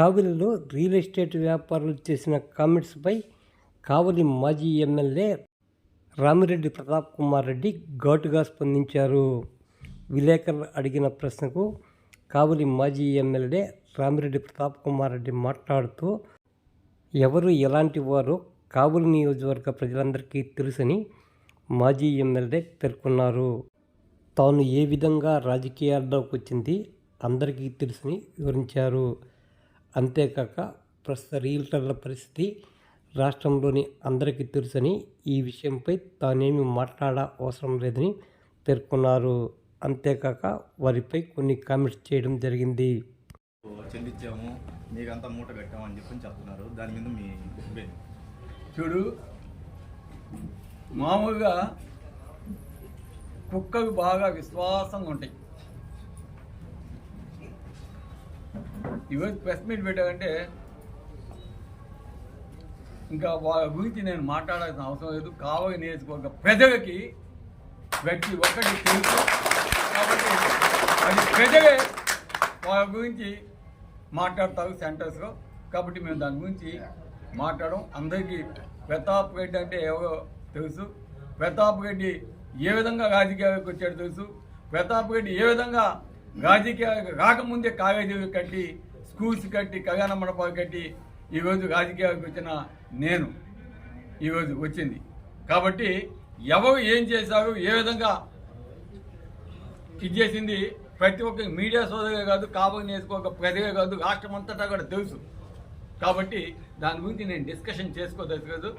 కావలిలో real estate వ్యాపారులు చేసిన కామెంట్స్పై కావలి మాజీ ఎమ్మెల్యే రామిరెడ్డి ప్రతాప్ కుమార్ రెడ్డి ఘాటుగా స్పందించారు. విలేకరులు అడిగిన ప్రశ్నకు కావలి మాజీ ఎమ్మెల్యే రామిరెడ్డి ప్రతాప్ కుమార్ రెడ్డి మాట్లాడుతూ ఎవరు ఎలాంటి వారో కావలి నియోజకవర్గ ప్రజలందరికీ తెలుసని మాజీ ఎమ్మెల్యే పేర్కొన్నారు. తాను ఏ విధంగా రాజకీయాల్లోకి వచ్చింది అందరికీ తెలుసని వివరించారు. అంతేకాక ప్రస్తుత రియల్టర్ల పరిస్థితి రాష్ట్రంలోని అందరికీ తెలుసని ఈ విషయంపై తానేమి మాట్లాడ అవసరం లేదని పేర్కొన్నారు. అంతేకాక వారిపై కొన్ని కామెంట్స్ చేయడం జరిగింది. చెల్లించాము మీకంతా మూట కట్టాము అని చెప్పి చెప్తున్నారు. దాని మీద మీ చూడు మామూలుగా కుక్కలు బాగా విశ్వాసంగా ఉంటాయి. ఈరోజు ప్రెస్ మీట్ పెట్టాలంటే ఇంకా వాళ్ళ గురించి నేను మాట్లాడాల్సిన అవసరం లేదు. కావలి నియోజకవర్గ ప్రజలకి ప్రతి ఒక్కటి తెలుసు. కాబట్టి అది ప్రజలే వాళ్ళ గురించి మాట్లాడతారు సెంటర్స్లో. కాబట్టి మేము దాని గురించి మాట్లాడడం. అందరికీ ప్రతాప్ రెడ్డి అంటే ఎవరో తెలుసు. ప్రతాప్ రెడ్డి ఏ విధంగా రాజకీయాలకు వచ్చాడో తెలుసు. ప్రతాప్ రెడ్డి ఏ విధంగా రాజకీయాలకు రాకముందే కాలేజీలు కట్టి స్కూల్స్ కట్టి కళ్యాణ మండపాలు కట్టి ఈరోజు రాజకీయాలకు వచ్చిన నేను ఈరోజు వచ్చింది. కాబట్టి ఎవరు ఏం చేశారు ఏ విధంగా ఇది చేసింది ప్రతి ఒక్క మీడియా సోదరే కాదు కాబోయే నేర్చుకోక ప్రజలే కాదు రాష్ట్రం అంతటా కూడా తెలుసు. కాబట్టి దాని గురించి నేను డిస్కషన్ చేసుకోదలుచుకోదు.